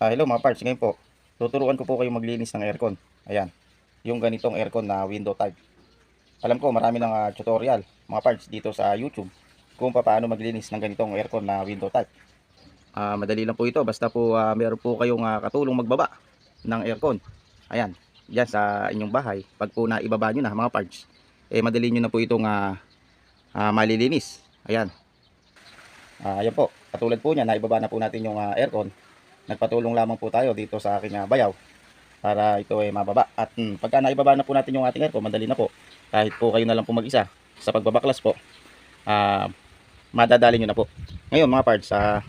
Ah, hello mga parts, ngayon po, tuturuan ko po kayo maglinis ng aircon. Ayan, yung ganitong aircon na window type. Alam ko, marami ng ah, tutorial, mga parts, dito sa YouTube kung paano maglinis ng ganitong aircon na window type. Ah, madali lang po ito, basta po ah, meron po kayong ah, katulong magbaba ng aircon. Ayan, dyan sa inyong bahay. Pag po na ibaba nyo na mga parts, eh madali nyo na po itong ah, ah, malilinis. Ayan. Ah, ayan po, katulad po niya, naibaba na po natin yung ah, aircon nagpatulong lamang po tayo dito sa aking ah, bayaw para ito ay mababa. At mm, pagka naibaba na po natin yung ating aircon, madali na po. Kahit po kayo na lang po mag-isa sa pagbabaklas po, ah madadali nyo na po. Ngayon mga parts, ah,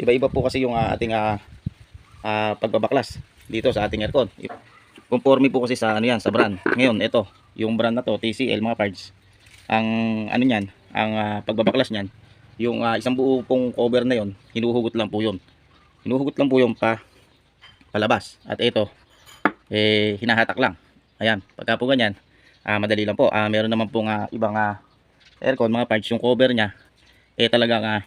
iba-iba po kasi yung ah, ating ah, ah, pagbabaklas dito sa ating aircon. Conforme po kasi sa ano yan, sa brand. Ngayon, ito, yung brand na to, TCL mga parts. Ang ano niyan, ang ah, pagbabaklas niyan, yung ah, isang buo pong cover na yon, hinuhugot lang po yun hinuhugot lang po yung pa palabas. At ito eh hinahatak lang. Ayan pagka po ganyan ah, madali lang po. Ah, meron naman po nga ibang ah, aircon mga parts yung cover nya eh talagang ah,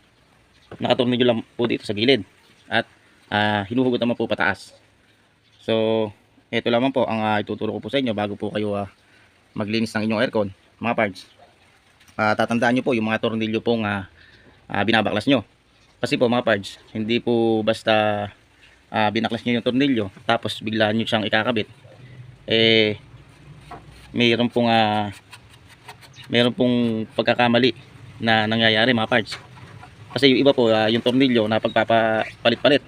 nakatornilyo lang po dito sa gilid. At ah, hinuhugot naman po pataas. So ito lamang po ang ah, ituturo ko po sa inyo bago po kayo ah, maglinis ng inyong aircon mga parts. Ah, tatandaan nyo po yung mga tornilyo pong ah, ah, binabaklas nyo kasi po mga parts, hindi po basta ah, binaklas nyo yung tornilyo tapos bigla nyo siyang ikakabit. Eh, mayroon pong ah, mayroon pong pagkakamali na nangyayari mga parts. Kasi yung iba po, ah, yung tornilyo na pagpapalit-palit.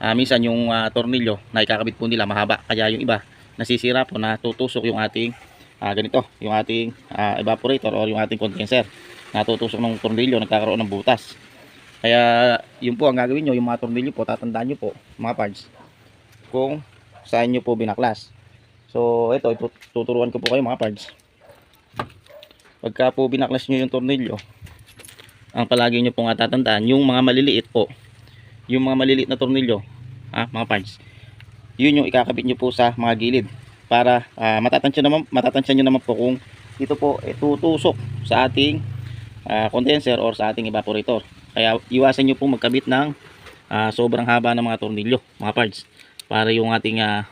Ah, minsan yung ah, tornilyo na ikakabit po nila mahaba. Kaya yung iba, nasisira po na tutusok yung ating ah, ganito, yung ating ah, evaporator or yung ating condenser. Natutusok ng tornilyo, nagkakaroon ng butas. Kaya yun po ang gagawin nyo, yung mga tornilyo po, tatandaan nyo po, mga parts, kung saan nyo po binaklas. So ito, tuturuan ko po kayo mga parts. Pagka po binaklas nyo yung tornilyo, ang palagi nyo po nga tatandaan, yung mga maliliit po, yung mga maliliit na tornilyo, ah, mga parts, yun yung ikakabit nyo po sa mga gilid para ah, matatansya naman matatansya nyo naman po kung ito po eh, tutusok sa ating ah, condenser or sa ating evaporator. Kaya iwasan nyo po magkabit ng ah, sobrang haba ng mga tornilyo, mga parts. Para yung ating ah,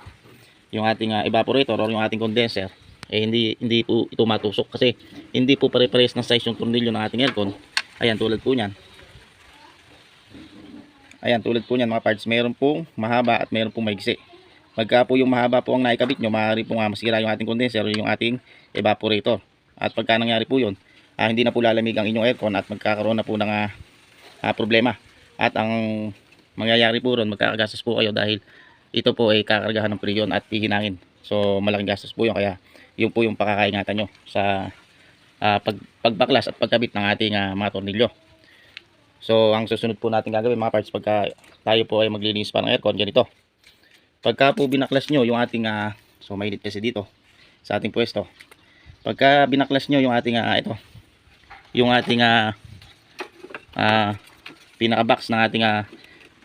yung ating ah, evaporator or yung ating condenser eh hindi hindi po ito matusok kasi hindi po pare-pares ng size yung tornilyo ng ating aircon. Ayan tulad po niyan. Ayan tulad po niyan mga parts, meron pong mahaba at meron pong maigsi. Pagka po yung mahaba po ang naikabit nyo, maaari po nga masira yung ating condenser o yung ating evaporator. At pagka nangyari po yun, ah, hindi na po lalamig ang inyong aircon at magkakaroon na po ng ah, ah, problema. At ang mangyayari po ron, magkakagastos po kayo dahil ito po ay kakargahan ng priyon at hihinangin. So malaking gastos po yun kaya yun po yung pakakaingatan nyo sa ah, pag, pagbaklas at pagkabit ng ating ah, mga tornilyo. So ang susunod po natin gagawin mga parts pagka tayo po ay maglilinis pa ng aircon, ganito. Pagka po binaklas nyo yung ating, ah, so mainit kasi dito sa ating pwesto. Pagka binaklas nyo yung ating, ah, ito, yung ating ah, ah, pinaka-box ng ating ah,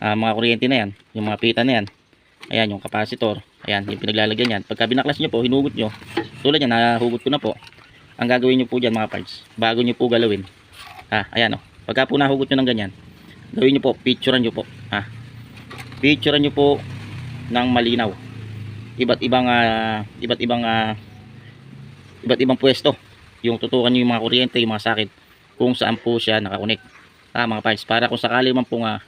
ah, mga kuryente na yan, yung mga pita na yan. Ayan, yung capacitor. Ayan, yung pinaglalagyan yan. Pagka binaklas nyo po, hinugot nyo. Tulad yan, nahugot ko na po. Ang gagawin nyo po dyan mga parts, bago nyo po galawin. Ah, ayan o. Pagka po nahugot nyo ng ganyan, gawin nyo po, picturean nyo po. Ah, picturean nyo po ng malinaw. Iba't ibang, ah, iba't ibang, ah, iba't ibang pwesto. Yung tutukan nyo yung mga kuryente, yung mga sakit, kung saan po siya nakakonek. Ah, mga parts, para kung sakali man po nga,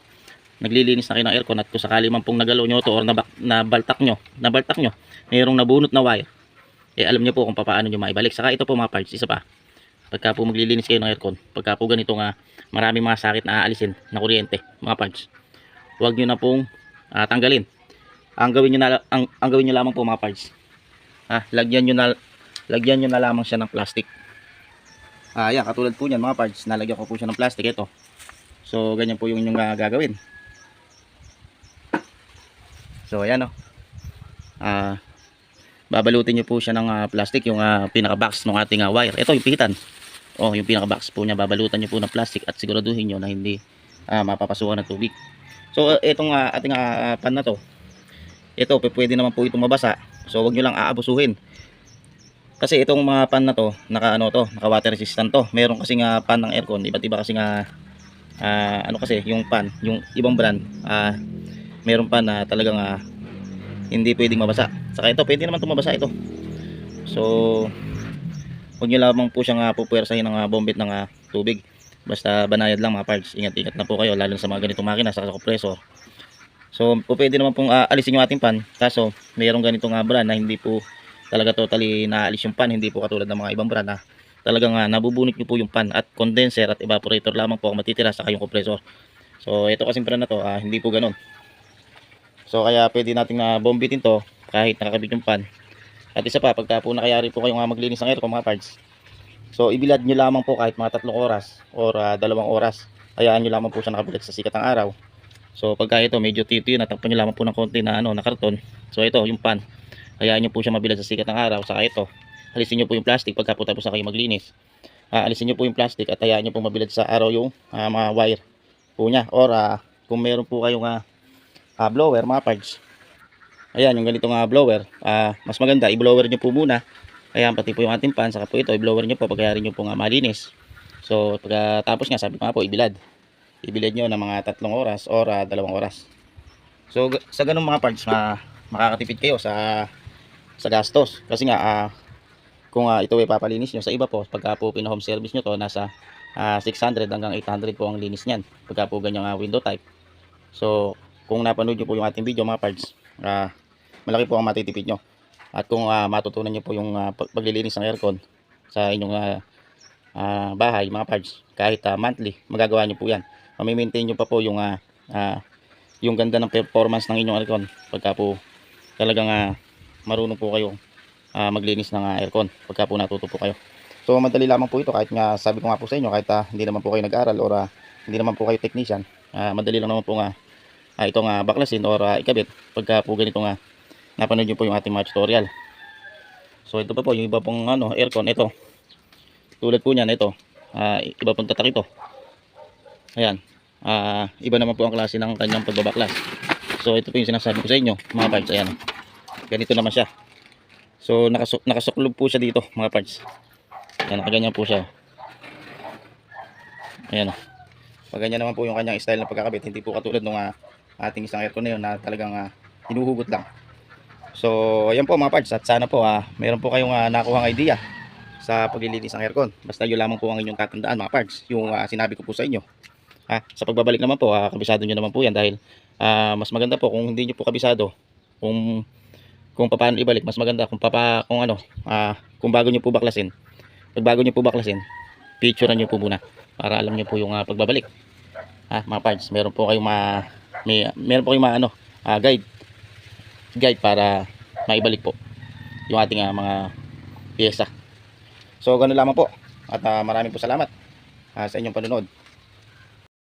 naglilinis na kayo ng aircon at kung sakali man pong nagalaw nyo to or nabaltak nyo, nabaltak nyo, mayroong nabunot na wire, eh alam nyo po kung paano nyo maibalik. Saka ito po mga parts, isa pa, pagka po maglilinis kayo ng aircon, pagka po ganito nga, maraming mga sakit na aalisin na kuryente, mga parts, huwag nyo na pong ah, tanggalin. Ang gawin nyo na, ang, ang gawin nyo lamang po mga parts, ah, lagyan nyo na, lagyan nyo na lamang siya ng plastic. Ah, yan, katulad po niyan mga parts, nalagyan ko po siya ng plastic, ito. So, ganyan po yung inyong gagawin. So ayan oh. Ah babalutin niyo po siya ng ah, plastic yung ah, pinaka-box ng ating ah, wire. Ito yung pihitan. Oh, yung pinaka-box po niya babalutan niyo po ng plastic at siguraduhin niyo na hindi ah, mapapasukan ng tubig. So uh, itong ah, ating ah, pan na to. Ito pwede naman po itong mabasa. So wag niyo lang aabusuhin. Kasi itong mga pan na to, naka ano to, naka water resistant to. Meron kasi nga pan ng aircon, iba't iba kasi nga ah, ano kasi yung pan, yung ibang brand, ah meron pa na talagang ah, hindi pwedeng mabasa. Saka ito, pwede naman itong mabasa ito. So, huwag nyo lamang po siyang uh, pupuwersahin ng ah, bombit ng ah, tubig. Basta banayad lang mga parts. Ingat-ingat na po kayo, lalo sa mga ganitong makina, sa compressor. So, pwede naman pong ah, alisin yung ating pan. Kaso, mayroong ganitong uh, brand na hindi po talaga totally naalis yung pan. Hindi po katulad ng mga ibang brand na talagang uh, nabubunot nyo po yung pan at condenser at evaporator lamang po ang matitira sa yung compressor. So, ito kasing brand na to, ah, hindi po ganun. So, kaya pwede nating na bombitin to kahit nakakabit yung pan. At isa pa, pagka po nakayari po kayong uh, maglinis ng aircon mga parts. So, ibilad nyo lamang po kahit mga tatlong oras or ah, dalawang oras. Hayaan nyo lamang po siya nakabilad sa sikat ng araw. So, pagka ito medyo titiyo, natakpan nyo lamang po ng konti na, ano, na karton. So, ito, yung pan. Hayaan nyo po siya mabilad sa sikat ng araw. Saka ito, alisin nyo po yung plastic pagka po tapos na kayo maglinis. Ah, alisin nyo po yung plastic at hayaan nyo po mabilad sa araw yung ah, mga wire po niya. Or ah, kung meron po kayong ah, ah, blower, mga parts. Ayan, yung ganitong ah, blower. ah, mas maganda, i-blower nyo po muna. Ayan, pati po yung ating pan. Saka po ito, i-blower nyo po pagkayari nyo po nga malinis. So, pagkatapos nga, sabi ko nga po, ibilad. Ibilad nyo ng mga tatlong oras or ah, dalawang oras. So, sa ganung mga parts, ma makakatipid kayo sa sa gastos. Kasi nga, ah, kung ah, ito ay papalinis nyo sa iba po, pagka po pina-home service nyo to, nasa ah, 600 hanggang 800 po ang linis niyan. Pagka po ganyan ah, window type. So, kung napanood nyo po yung ating video mga parts, ah, malaki po ang matitipid nyo. At kung ah, matutunan nyo po yung pag- paglilinis ng aircon sa inyong ah, ah, bahay, mga parts, kahit ah, monthly, magagawa nyo po yan. Mamimaintain nyo pa po yung ah, ah, yung ganda ng performance ng inyong aircon pagka po talagang ah, marunong po kayo ah, maglinis ng ah, aircon pagka po natuto po kayo. So madali lamang po ito kahit nga sabi ko nga po sa inyo kahit ah, hindi naman po kayo nag-aral or ah, hindi naman po kayo technician, ah, madali lang naman po nga ah, itong ah, baklasin or ah, ikabit pagka po ganito nga napanood nyo po yung ating mga tutorial. So ito pa po yung iba pong ano, aircon ito. Tulad po niyan ito. ah, iba pong tatak ito. Ayan. Ah, iba naman po ang klase ng kanyang pagbabaklas. So ito po yung sinasabi ko sa inyo, mga parts. Ayan. Ganito naman siya. So nakasuk nakasuklob po siya dito, mga parts. Ayan, nakaganyan po siya. Ayan. Pag ganyan naman po yung kanyang style ng pagkakabit, hindi po katulad ng ating isang aircon na yun na talagang ah, hinuhugot lang. So, ayan po mga parts at sana po ah, meron po kayong ah, nakuhang idea sa paglilinis ng aircon. Basta yun lamang po ang inyong tatandaan mga parts, yung ah, sinabi ko po sa inyo. Ah, sa pagbabalik naman po, ah, kabisado nyo naman po yan dahil ah, mas maganda po kung hindi nyo po kabisado kung kung paano ibalik, mas maganda kung papa kung ano, ah, kung bago nyo po baklasin. Pag bago nyo po baklasin, picturean nyo po muna para alam nyo po yung ah, pagbabalik. Ah, mga parts, meron po kayong ma may meron po kayong ma, ano, ah, guide guide para maibalik po yung ating ah, mga pyesa. So, ganun lamang po. At ah, maraming po salamat ah, sa inyong panunod.